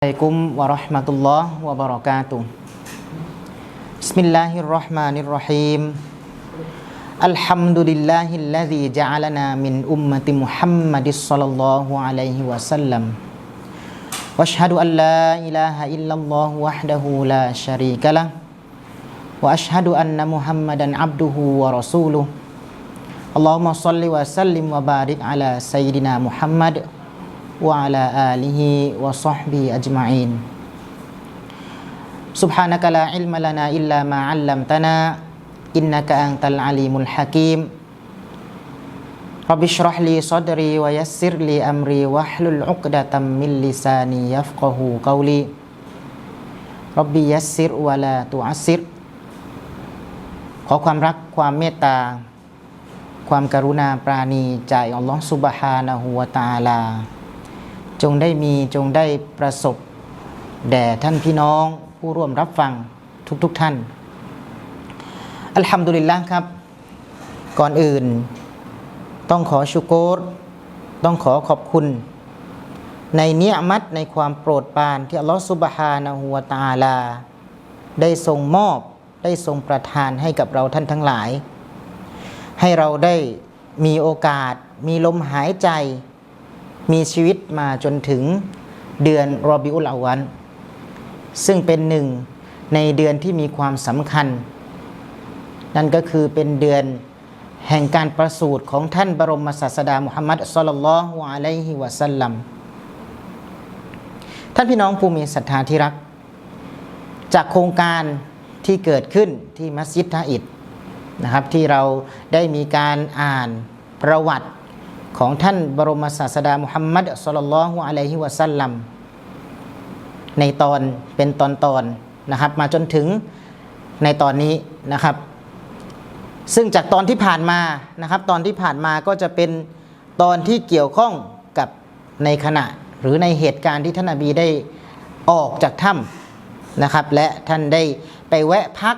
عليكم ورحمة الله وبركاته. بسم الله الرحمن الرحيم. الحمد لله الذي جعلنا من أمة محمد صلى الله عليه وسلم. وأشهد أن لا إله إلا الله وحده لا شريك له. وأشهد أن محمدا عبده ورسوله. اللهم صل وسلم وبارك على سيدنا محمد وعلى آله وصحبه أجمعين سبحانك لا علم لنا إلا ما علمتنا إنك أنت العليم الحكيم رب اشرح لي صدري ويسر لي أمري واحلل عقدة من لساني يفقه قولي ربي يسر ولا تعسر ขอความรักความเมตตา ความกรุณาปราณีจากอัลลอฮฺสุบฮานะฮูวะตะอาลา จงได้มีจงได้ประสบ แด่ท่านพี่น้องผู้ร่วมรับฟังทุกๆทท่าน อัลฮัมดุลิลละครับ ก่อนอื่น ต้องขอชุโกรต้องขอขอบคุณ ในเนียมัตในความโปรดปรานที่อัลลอฮฺสุบฮานะฮูวตาลา ได้ทรงมอบได้ทรงประทานให้กับเราท่านทั้งหลาย ให้เราได้มีโอกาสมีลมหายใจ มีชีวิตมาจนถึงเดือนรอบิอุลอาวัน ซึ่งเป็นหนึ่งในเดือนที่มีความสำคัญ นั่นก็คือเป็นเดือนแห่งการประสูติของท่านบรมศาสดามุฮัมมัดสลลัลฮุอะลัยฮิวะสัลลัมท่านพี่น้องผู้มีศรัทธาที่รัก จากโครงการที่เกิดขึ้นที่มัสยิดทาอิดนะครับที่เราได้มีการอ่านประวัติ ของท่านบรมศาสดามุฮัมมัดสุลลัลฮุอะลัยฮิวะสัลลัมในตอนเป็นตอนตอนนะครับมาจนถึงในตอนนี้นะครับ ซึ่งจากตอนที่ผ่านมานะครับตอนที่ผ่านมาก็จะเป็นตอนที่เกี่ยวข้องกับในขณะหรือในเหตุการณ์ที่ท่านนบีได้ออกจากถ้ำนะครับ และท่านได้ไปแวะพัก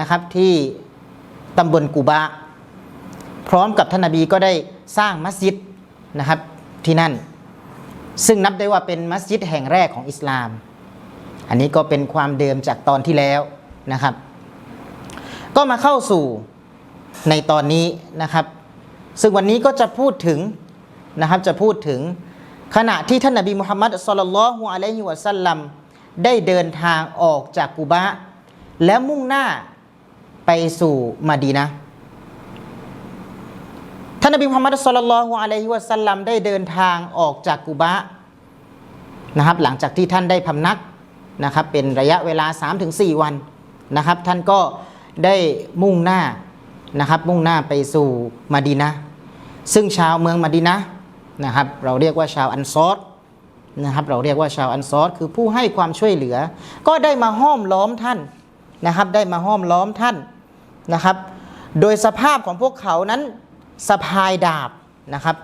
นะครับที่ตำบลกูบา พร้อมกับท่านนบีก็ได้สร้างมัสยิดนะครับที่นั่น ซึ่งนับได้ว่าเป็นมัสยิดแห่งแรกของอิสลาม อันนี้ก็เป็นความเดิมจากตอนที่แล้วนะครับ ก็มาเข้าสู่ในตอนนี้นะครับ ซึ่งวันนี้ก็จะพูดถึงนะครับจะพูดถึงขณะที่ท่านนบีมุฮัมมัดสุลลัลฮุอะลัยฮิวะสัลลัมได้เดินทางออกจากกูบะ แล้วมุ่งหน้าไปสู่มาดีนะานนบีมุฮัมมัดสุลลัลลอฮุอะลัยฮิวะสัลลัมได้เดินทางออกจากกุบะนะครับ หลังจากที่ท่านได้พำนักนะครับ เป็นระยะเวลา 3-4 วันนะครับ ท่านก็ได้มุ่งหน้านะครับมุ่งหน้าไปสู่มาดีนะซึ่งชาวเมืองมาดีนะนะครับ เราเรียกว่าชาวอันซอรนะครับ เราเรียกว่าชาวอันซอรคือผู้ให้ความช่วยเหลือ ก็ได้มาห้อมล้อมท่านนะครับ ได้มาห้อมล้อมท่านนะครับ โดยสภาพของพวกเขานั้น สะพายดาบนะครับ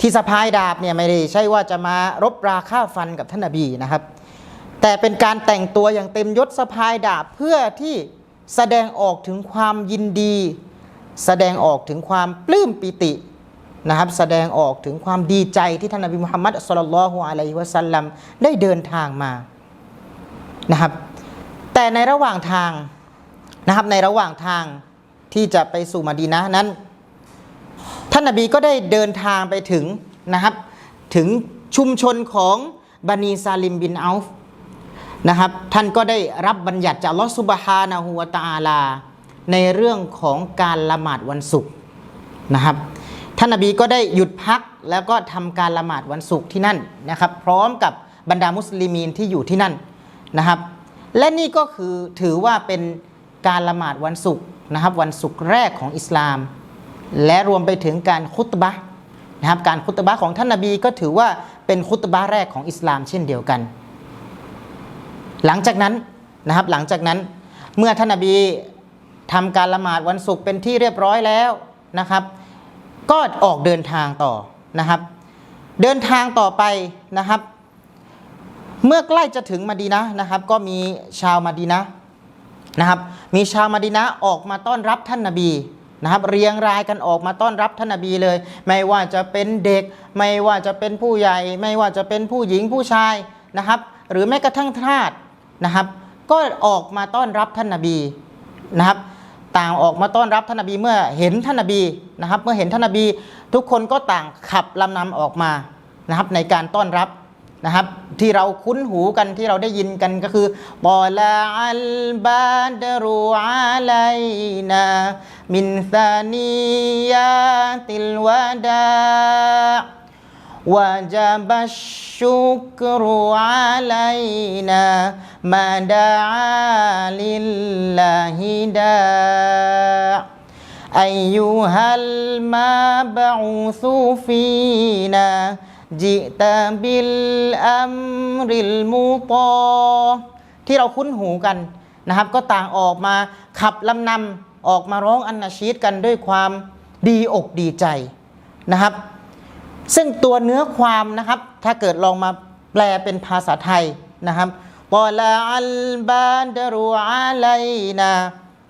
ที่สะพายดาบเนี่ยไม่ได้ใช่ว่าจะมารบราฆ่าฟันกับท่านนบีนะครับ แต่เป็นการแต่งตัวอย่างเต็มยศสะพายดาบเพื่อที่แสดงออกถึงความยินดี แสดงออกถึงความปลื้มปิตินะครับ แสดงออกถึงความดีใจที่ท่านนบีมุฮัมมัดสุลลัลฮุอะลัยฮิวะสัลลัมได้เดินทางมานะครับ แต่ในระหว่างทางนะครับในระหว่างทางที่จะไปสู่มาดีนะนั้น ท่านนบีก็ได้เดินทางไปถึงนะครับถึงชุมชนของบันีซาลิมบินอัลฟนะครับท่านก็ได้รับบัญญัติจากลอสุบฮานะฮูวตาลา ในเรื่องของการละหมาดวันศุกร์นะครับท่านนบีก็ได้หยุดพักแล้วก็ทำการละหมาดวันศุกร์ที่นั่นนะครับ พร้อมกับบรรดามุสลิมีนที่อยู่ที่นั่นนะครับ และนี่ก็คือถือว่าเป็นการละหมาดวันศุกร์นะครับ วันศุกร์แรกของอิสลาม และรวมไปถึงการคุตบะนะครับการคุตบะของท่านนาบีก็ถือว่าเป็นคุตบะแรกของอิสลามเช่นเดียวกัน หลังจากนั้นนะครับหลังจากนั้นเมื่อท่านนาบีทำการละหมาดวันศุกร์เป็นที่เรียบร้อยแล้วนะครับ ก็ออกเดินทางต่อนะครับ เดินทางต่อไปนะครับ เมื่อใกล้จะถึงมาดีนะนะครับ ก็มีชาวมาดีนะนะครับ มีชาวมาดีนะออกมาต้อนรับท่านนาบี นะครับเรียงรายกันออกมาต้อนรับท่านนบีเลย ไม่ว่าจะเป็นเด็ก ไม่ว่าจะเป็นผู้ใหญ่ ไม่ว่าจะเป็นผู้หญิงผู้ชายนะครับ หรือแม้กระทั่งทาสนะครับ ก็ออกมาต้อนรับท่านนบีนะครับ ต่างออกมาต้อนรับท่านนบีเมื่อเห็นท่านนบีนะครับ เมื่อเห็นท่านนบี ทุกคนก็ต่างขับลำนำออกมานะครับในการต้อนรับ นะครับที่เราคุ้นหูกันที่เราได้ยินกันก็คือบอลาอัลบาดรูอาไลนามินซานียาติลวาดาวาจาบัชุกรูอาไลนามาดาลิลลาฮิดาอายุฮัลมาบะอูซูฟีนา จิตาบิลอัมริลมูตอที่เราคุ้นหูกันนะครับ ก็ต่างออกมาขับลำนำออกมาร้องอันนาชีดกันด้วยความดีอกดีใจนะครับ ซึ่งตัวเนื้อความนะครับ ถ้าเกิดลองมาแปลเป็นภาษาไทยนะครับปอลาอัลบานดรูอาไลนา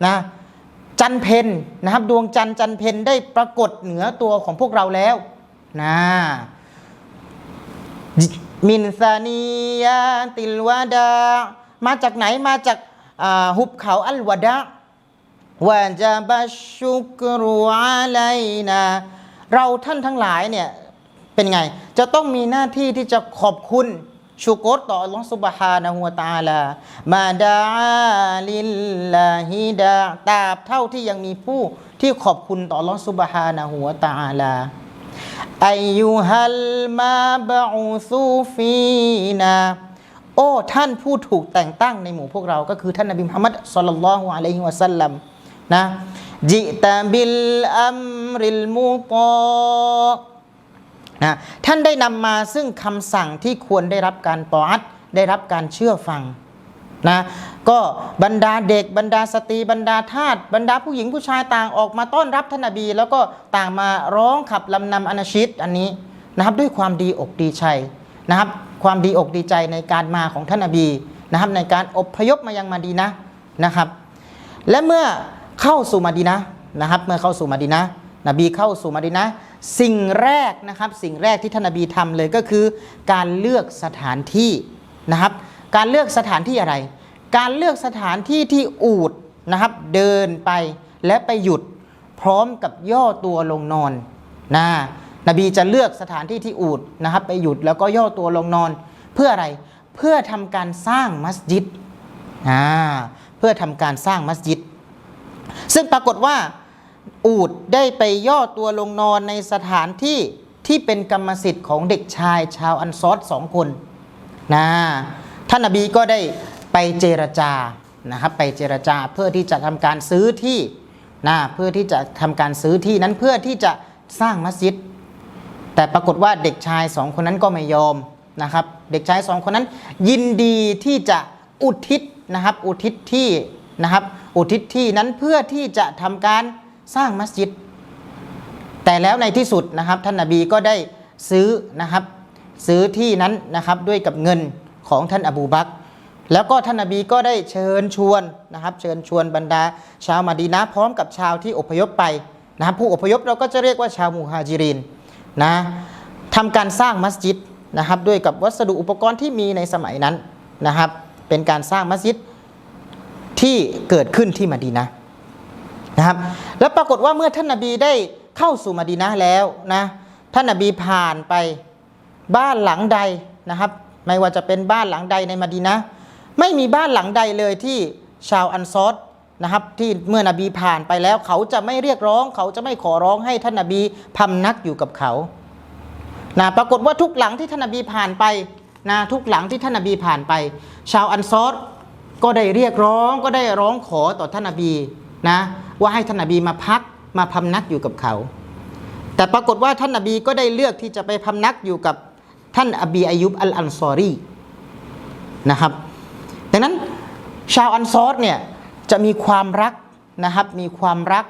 นะจันเพนนะครับ ดวงจันจันเพนได้ปรากฏเหนือตัวของพวกเราแล้วนะ มินซานียาติลวาดา มาจากไหนมาจากหุบเขาอัลวาดะวาจาบัชุกรุอาไลนาเราท่านทั้งหลายเนี่ยเป็นไง จะต้องมีหน้าที่ที่จะขอบคุณชูกรต่ออัลลอฮฺสุบฮานะฮูวตาลา มาดาลิลลาฮิดาตราบเท่าที่ยังมีผู้ที่ขอบคุณต่ออัลลอฮฺสุบฮานะฮูวตาลา อายุฮัลมาบะอูซูฟีนาโอ้ท่านผู้ถูกแต่งตั้งในหมู่พวกเรา ก็คือท่านนบีมุฮัมมัดสุลลัลลอฮุอะลัยฮิวะสัลลัมนะจิตาบิลอัมริลมุตอนะท่านได้นำมาซึ่งคำสั่งที่ควรได้รับการตออัดได้รับการเชื่อฟัง นะก็บรรดาเด็กบรรดาสตรีบรรดาทาสบรรดาผู้หญิงผู้ชายต่างออกมาต้อนรับท่านนบี แล้วก็ต่างมาร้องขับลำนำอนาชิดอันนี้นะครับด้วยความดีอกดีใจนะครับความดีอกดีใจในการมาของท่านนบีนะครับในการอบพยพมายังมาดีนะนะครับ และเมื่อเข้าสู่มาดีนะนะครับ เมื่อเข้าสู่มาดีนะนบีเข้าสู่มาดีนะสิ่งแรกนะครับสิ่งแรกที่ท่านนบีทำเลยก็คือ การเลือกสถานที่นะครับ การเลือกสถานที่อะไร การเลือกสถานที่ที่อูดนะครับ เดินไปและไปหยุดพร้อมกับย่อตัวลงนอนนะนบีจะเลือกสถานที่ที่อูดนะครับ ไปหยุดแล้วก็ย่อตัวลงนอน เพื่ออะไรเพื่อทำการสร้างมัสยิดอ่าเพื่อทำการสร้างมัสยิด ซึ่งปรากฏว่าอูดได้ไปย่อตัวลงนอนในสถานที่ที่เป็นกรรมสิทธิ์ของเด็กชายชาวอันซอดสองคนนะ ท่านนบีก็ได้ไปเจรจานะครับไปเจรจาเพื่อที่จะทำการซื้อที่นะเพื่อที่จะทำการซื้อที่นั้นเพื่อที่จะสร้างมัสยิด แต่ปรากฏว่าเด็กชายสองคนนั้นก็ไม่ยอมนะครับเด็กชายสองคนนั้น ยินดีที่จะอุทิศนะครับอุทิศที่นะครับอุทิศที่นั้นเพื่อที่จะทำการสร้างมัสยิด แต่แล้วในที่สุดนะครับท่านนาบีก็ได้ซื้อนะครับซื้อที่นั้นนะครับด้วยกับเงิน ของท่านอบูบักแล้วก็ท่านนบีก็ได้เชิญชวนนะครับเชิญชวนบรรดา ชาวมาดีนะพร้อมกับชาวที่อพยพไปนะครับผู้อพยพเราก็จะเรียกว่าชาวมูฮาจิรินนะทำการสร้างมัสยิดนะครับด้วยกับวัสดุอุปกรณ์ที่มีในสมัยนั้นนะครับ เป็นการสร้างมัสยิดที่เกิดขึ้นที่มาดีนะนะครับแล้วปรากฏว่าเมื่อท่านนาบีได้เข้าสู่มาดีนะแล้วนะท่านนาบีผ่านไปบ้านหลังใดนะครับ ไม่ว่าจะเป็นบ้านหลังใดในมดีนะ ไม่มีบ้านหลังใดเลยที่ชาวอันซอดนะครับที่เมื่อนบีผ่านไปแล้วเขาจะไม่เรียกร้อง เขาจะไม่ขอร้องให้ท่านนบีพำนักอยู่กับเขานะปรากฏว่าทุกหลังที่ท่านนบีผ่านไปนะทุกหลังที่ท่านนบีผ่านไป ชาวอันซอดก็ได้เรียกร้องก็ได้ร้องขอต่อท่านนบีนะว่าให้ท่านนบีมาพักมาพำนักอยู่กับเขา แต่ปรากฏว่าท่านนบีก็ได้เลือกที่จะไปพำนักอยู่กับ ท่านอบีอายุบอัลอันซอรีนะครับดังนั้นชาวอันซอรเนี่ยจะมีความรักนะครับมีความรัก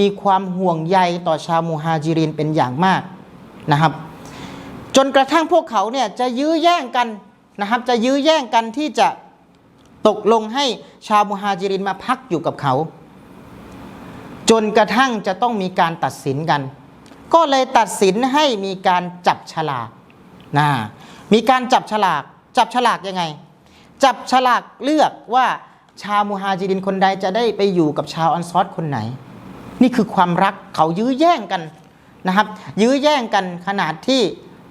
มีความห่วงใยต่อชาวมูฮาจิรินเป็นอย่างมากนะครับ จนกระทั่งพวกเขาเนี่ยจะยื้อแย่งกันนะครับ จะยื้อแย่งกันที่จะตกลงให้ชาวมุฮาจิรินมาพักอยู่กับเขา จนกระทั่งจะต้องมีการตัดสินกัน ก็เลยตัดสินให้มีการจับฉลาก นะมีการจับฉลาก จับฉลากยังไง จับฉลากเลือกว่าชาวมุฮาจิรินคนใดจะได้ไปอยู่กับชาวอันซอรคนไหน นี่คือความรักเขายื้อแย่งกันนะครับ ยื้อแย่งกันขนาดที่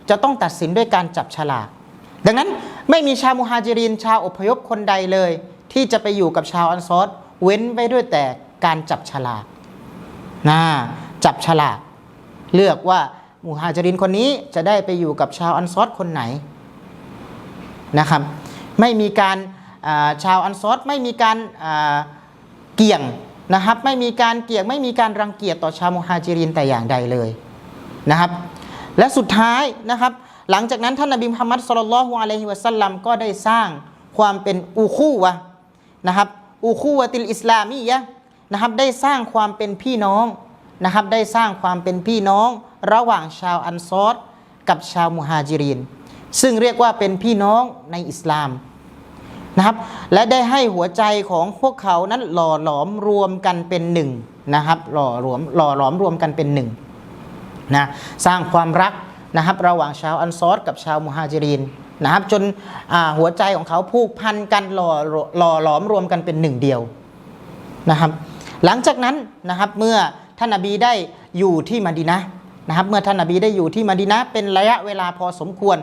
จะต้องตัดสินด้วยการจับฉลาก ดังนั้นไม่มีชาวมุฮาจิรินชาวอพยพคนใดเลย ที่จะไปอยู่กับชาวอันซอรเว้นไว้ด้วยแต่การจับฉลากนะจับฉลาก เลือกว่า มุฮาจรินคนนี้จะได้ไปอยู่กับชาวอันซอรคนไหนนะครับ ไม่มีการาชาวอันซอรไม่มีการเกี่ยงนะครับ ไม่มีการเกี่ยงไม่มีการรังเกียจต่อชาวมุฮาจิรินแต่อย่างใดเลยนะครับ และสุดท้ายนะครับ หลังจากนั้นท่านนบีมุฮัมมัดสุลลัลฮุอะลัยฮิวะสัลลัมก็ได้สร้างความเป็นอูคู่วะนะครับอูคู่วะติลอิสลามียะนะครับได้สร้างความเป็นพี่น้องนะครับ ได้สร้างความเป็นพี่น้อง ระหว่างชาวอันซอรกับชาวมุฮาจิริน ซึ่งเรียกว่าเป็นพี่น้องในอิสลามนะครับ และได้ให้หัวใจของพวกเขานั้นหล่อหลอมรวมกันเป็นหนึ่งนะครับ หล่อรวมหล่อหลอมรวมกันเป็นหนึ่งนะสร้างความรักนะครับระหว่างชาวอันซอรกับชาวมุฮาจิรินนะครับจนหัวใจของเขาผูกพันกันหล่อหล่อหลอมรวมกันเป็นหนึ่งเดียวนะครับ หลังจากนั้นนะครับเมื่อท่านนบีได้อยู่ที่มะดีนะ นะครับเมื่อท่านนบีได้อยู่ที่มดีนะเป็นระยะเวลาพอสมควร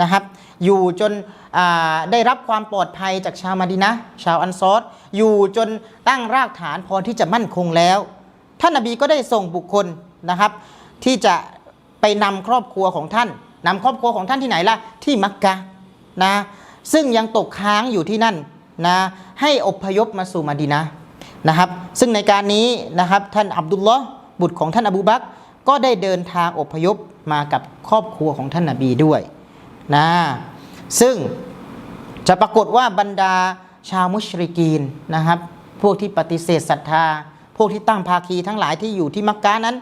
นะครับ อยู่จนได้รับความปลอดภัยจากชาวมดีนะชาวอันซอรอยู่จนตั้งรากฐานพอที่จะมั่นคงแล้ว ท่านนบีก็ได้ส่งบุคคลนะครับ ที่จะไปนำครอบครัวของท่านนำครอบครัวของท่านที่ไหนล่ะที่มักกะนะซึ่งยังตกค้างอยู่ที่นั่นนะให้อพยพมาสู่มาดีนะนะครับ ซึ่งในการนี้นะครับท่านอับดุลลอฮ์บุตรของท่านอบูบักร ก็ได้เดินทางอพยพมากับครอบครัวของท่านนบีด้วยนะซึ่งจะปรากฏว่าบรรดาชาวมุชริกีนนะครับ พวกที่ปฏิเสธศรัทธา พวกที่ตั้งภาคีทั้งหลายที่อยู่ที่มักกะนั้น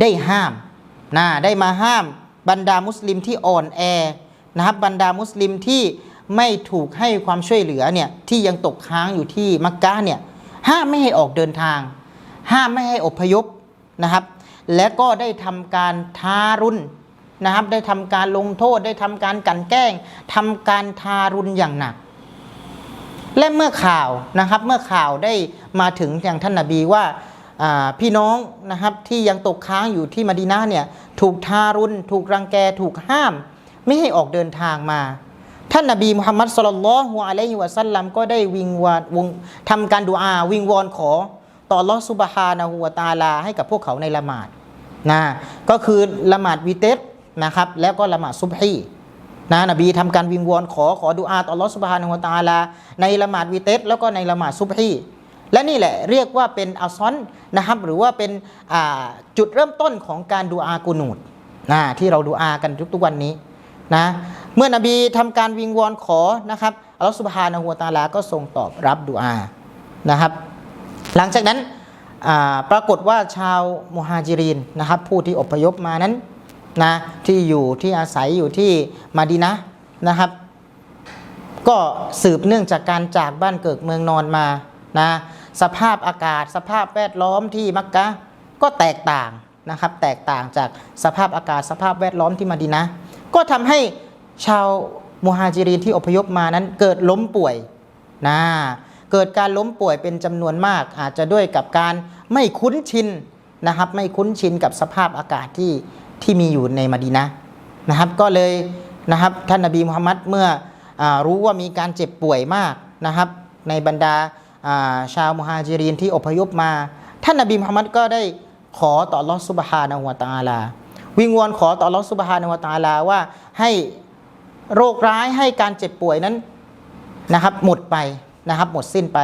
ได้ห้ามนะได้มาห้ามบรรดามุสลิมที่อ่อนแอนะครับบรรดามุสลิมที่ไม่ถูกให้ความช่วยเหลือเนี่ยที่ยังตกค้างอยู่ที่มักกะเนี่ยห้ามไม่ให้ออกเดินทาง ห้ามไม่ให้อพยพนะครับ และก็ได้ทำการทารุณนะครับ ได้ทำการลงโทษ ได้ทำการกันแกล้งทำการทารุณอย่างหนัก และเมื่อข่าวนะครับ เมื่อข่าวได้มาถึงอย่างท่านนาบีว่าอ่าพี่น้องนะครับที่ยังตกค้างอยู่ที่มะดีนะห์เนี่ยถูกทารุณ ถูกรังแกถูกห้าม ไม่ให้ออกเดินทางมา ท่านนาบีมุฮัมมัดสุลลัลลอฮุอะลัยฮิวะสัลลัมก็ได้วิงวอนวงทำการดูอาวิงวอนขอ ต่ออัลลอฮ์ซุบฮานะฮูวะตาลาให้กับพวกเขาในละหมาด นะก็คือละหมาดวิเตสนะครับแล้วก็ละหมาดซุบฮีนะนบีทำการวิงวอนขอขอดูอาต่อลอฮ์ซุบฮานะฮูวตาลา ในละหมาดวิเตสแล้วก็ในละหมาดซุบฮีและนี่แหละเรียกว่าเป็นอัลซอนนะครับหรือว่าเป็นจุดเริ่มต้นของการดูอากูนูดนะที่เราดูอากันทุกๆวันนี้นะเมื่อนบีทำการวิงวอนขอนะครับอัลลอฮฺสุบฮานะฮูวตาลาก็ทรงตอบรับดุอานะครับ หลังจากนั้น ปรากฏว่าชาวมุฮาจิรินนะครับผู้ที่อพยพมานั้นนะที่อยู่ที่อาศัยอยู่ที่มาดีนะนะครับ ก็สืบเนื่องจากการจากบ้านเกิดเมืองนอนมานะสภาพอากาศสภาพแวดล้อมที่มักกะก็แตกต่างนะครับ แตกต่างจากสภาพอากาศสภาพแวดล้อมที่มาดีนะก็ทำให้ชาวมุฮาจิรินที่อพยพมานั้นเกิดล้มป่วยนะ เกิดการล้มป่วยเป็นจำนวนมาก อาจจะด้วยกับการไม่คุ้นชินนะครับไม่คุ้นชินกับสภาพอากาศที่ที่มีอยู่ในมาดีนะนะครับก็เลยนะครับท่านนบีมุฮัมมัดเมื่ออรู้ว่ามีการเจ็บป่วยมากนะครับในบรรดาาชาวมุฮาจิรินที่อพยพมา ท่านนบีมุฮัมมัดก็ได้ขอต่ออัลอฮฺซุบฮานะฮูวตาลา วิงวอนขอต่ออัลอฮฺซุบฮานะฮูวตาลาว่าให้โรคร้ายให้การเจ็บป่วยนั้นนะครับหมดไป นะครับหมดสิ้นไป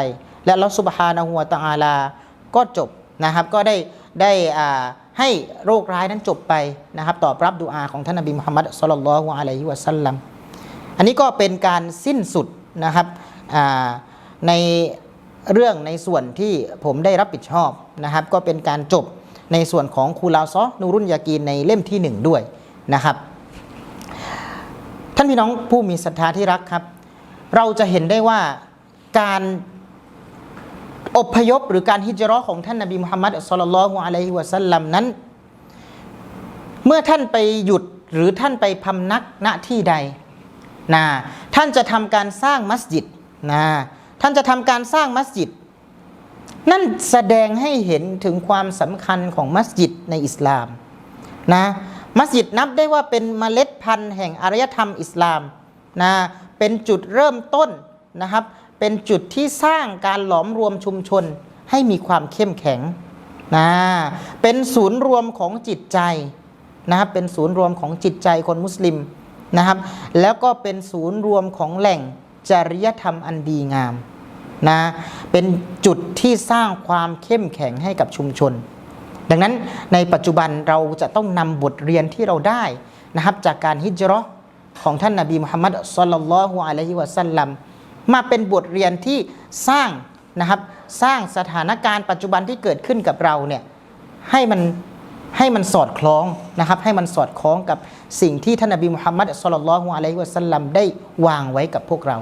และลอฮฺซุบฮานะฮูวตะอาลา ก็จบนะครับก็ได้ได้อ่าให้โรคร้ายนั้นจบไปนะครับตอบรับดุอาของท่านนบีมุฮัมมัดสุลลัลฮุอะลัยฮิวะสัลลัมอันนี้ก็เป็นการสิ้นสุดนะครับในเรื่องในส่วนที่ผมได้รับผิดชอบนะครับ ก็เป็นการจบในส่วนของคูลาซอนูรุนยากีนในเล่มที่หนึ่งด้วยนะครับ ท่านพี่น้องผู้มีศรัทธาที่รักครับ เราจะเห็นได้ว่า การอพยพหรือการฮิจราะห์ของท่านนบีมุฮัมมัดสุลลัลฮุอะลัยฮิวะสัลลัมนั้น เมื่อท่านไปหยุดหรือท่านไปพำนักณที่ใดนะท่านจะทำการสร้างมัสยิดนะท่านจะทำการสร้างมัสยิด นั่นแสดงให้เห็นถึงความสำคัญของมัสยิดในอิสลามนะมัสยิดนับได้ว่าเป็นเมล็ดพันธุ์แห่งอารยธรรมอิสลามนะเป็นจุดเริ่มต้นนะครับ เป็นจุดที่สร้างการหลอมรวมชุมชนให้มีความเข้มแข็งนะเป็นศูนย์รวมของจิตใจนะครับเป็นศูนย์รวมของจิตใจคนมุสลิมนะครับ แล้วก็เป็นศูนย์รวมของแหล่งจริยธรรมอันดีงามนะเป็นจุดที่สร้างความเข้มแข็งให้กับชุมชน ดังนั้นในปัจจุบันเราจะต้องนำบทเรียนที่เราได้นะครับจากการฮิจราะของท่านนาบีมุฮัมมัดสลลัลลอฮุอะลัยฮิวะสัลลัม มาเป็นบทเรียนที่สร้างนะครับสร้างสถานการณ์ปัจจุบันที่เกิดขึ้นกับเราเนี่ยให้มันให้มันสอดคล้องนะครับให้มันสอดคล้องกับสิ่งที่ท่านนบีมุฮัมมัดสลลัลลอฮุอะลัยฮิวะสัลลัมได้วางไว้กับพวกเรา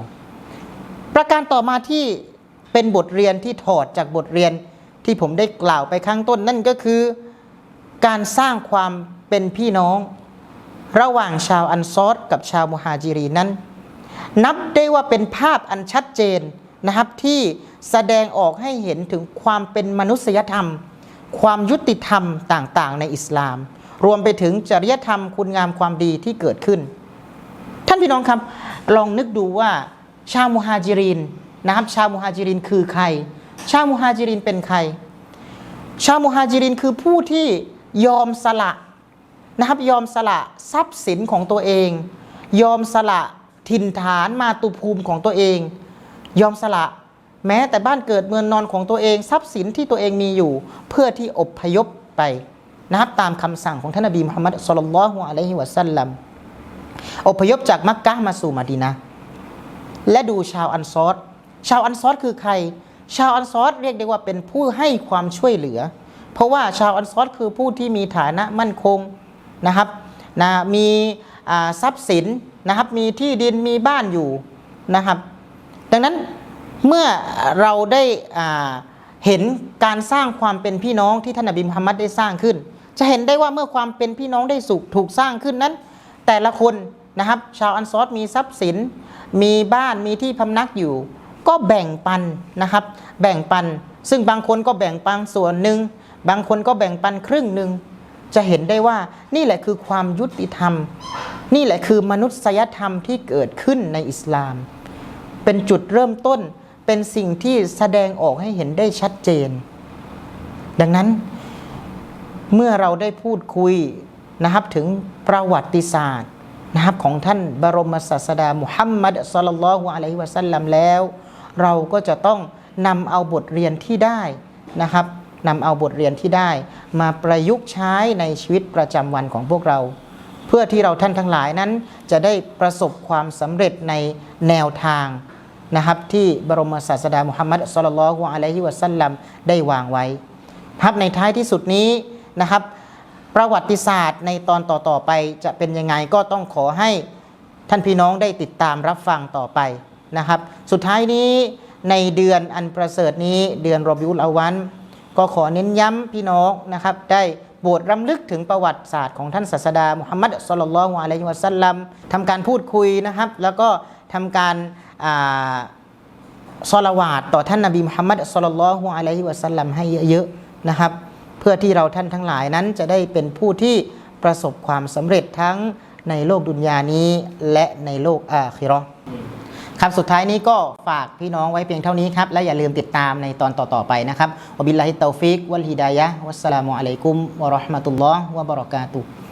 ประการต่อมาที่เป็นบทเรียนที่ถอดจากบทเรียนที่ผมได้กล่าวไปข้างต้นนั่นก็คือ การสร้างความเป็นพี่น้อง ระหว่างชาวอันซอรกับชาวมุฮาจิรีนั้น นับได้ว่าเป็นภาพอันชัดเจนนะครับที่แสดงออกให้เห็นถึงความเป็นมนุษยธรรม ความยุติธรรมต่างๆ ในอิสลาม รวมไปถึงจริยธรรมคุณงามความดีที่เกิดขึ้น ท่านพี่น้องครับ ลองนึกดูว่าชาวมุฮาจิรินนะครับชาวมุฮาจิรินคือใคร ชาวมุฮาจิรินเป็นใคร ชาวมุฮาจิรินคือผู้ที่ยอมสละนะครับยอมสละทรัพย์สินของตัวเอง ยอมสละ ถิ่นฐานมาตุภูมิของตัวเอง ยอมสละ แม้แต่บ้านเกิดเมืองนอนของตัวเองทรัพย์สินที่ตัวเองมีอยู่ เพื่อที่อบพยพไปนะครับตามคำสั่งของท่านนบีมุฮัมมัดสุลลัลฮุอะลัยฮิวะสัลลัมอพยพจากมักกะมาสู่มาดีนะและดูชาวอันซอรชาวอันซอรคือใคร ชาวอันซอรเรียกได้ว่าเป็นผู้ให้ความช่วยเหลือ เพราะว่าชาวอันซอรคือผู้ที่มีฐานะมั่นคงนะครับนะมีทรัพย์สิน นะครับ มีที่ดินมีบ้านอยู่นะครับ ดังนั้นเมื่อเราได้เห็นการสร้างความเป็นพี่น้องที่ท่านนบีมฮัมมัดได้สร้างขึ้น จะเห็นได้ว่าเมื่อความเป็นพี่น้องได้สุขถูกสร้างขึ้นนั้น แต่ละคนนะครับ ชาวอันซอรมีทรัพย์สิน มีบ้านมีที่พำนักอยู่ ก็แบ่งปันนะครับ แบ่งปัน ซึ่งบางคนก็แบ่งปันส่วนหนึ่งบางคนก็แบ่งปันครึ่งหนึ่ง จะเห็นได้ว่านี่แหละคือความยุติธรรม นี่แหละคือมนุษยธรรมที่เกิดขึ้นในอิสลาม เป็นจุดเริ่มต้นเป็นสิ่งที่แสดงออกให้เห็นได้ชัดเจน ดังนั้นเมื่อเราได้พูดคุยนะครับถึงประวัติศาสตร์นะครับของท่านบรมศาสดามุฮัมมัดสลลัลลอฮุอะลัยฮิวะสัลลัมแล้ว เราก็จะต้องนำเอาบทเรียนที่ได้นะครับ นำเอาบทเรียนที่ได้ มาประยุกต์ใช้ในชีวิตประจำวันของพวกเรา เพื่อที่เราท่านทั้งหลายนั้น จะได้ประสบความสำเร็จในแนวทางนะครับที่บรมศาสดามุฮัมมัดสุลลัลฮุอะลัยฮิวะสัลลัมได้วางไว้ครับในท้ายที่สุดนี้นะครับ ประวัติศาสตร์ในตอนต่อๆไปจะเป็นยังไงก็ต้องขอให้ท่านพี่น้องได้ติดตามรับฟังต่อไปนะครับ สุดท้ายนี้ในเดือนอันประเสริฐนี้เดือนรอบิอุลอาวัน ก็ขอเน้นย้ำพี่น้องนะครับได้โปรดรำลึกถึงประวัติศาสตร์ของท่านศาสดามุฮัมมัดสลลัลลอฮุอะลัยฮิวะสัลลัมทำการพูดคุยนะครับ แล้วก็ทำการอ่าซอลาวาตต่อท่านนบีมุฮัมมัดสลลัลลอฮุอะลัยฮิวะสัลลัมให้เยอะๆนะครับ เพื่อที่เราท่านทั้งหลายนั้นจะได้เป็นผู้ที่ประสบความสำเร็จทั้งในโลกดุนยานี้และในโลกอาคิเราะครับสุดท้ายนี้ก็ฝากพี่น้องไว้เพียงเท่านี้ครับ และอย่าลืมติดตามในตอนต่อ ๆ ไปนะครับวบิลลาฮิตตอฟิก วัลฮิดายะ วัสสลามุอะลัยกุม วะเราะห์มะตุลลอฮ์ วะบะเราะกาตุฮ์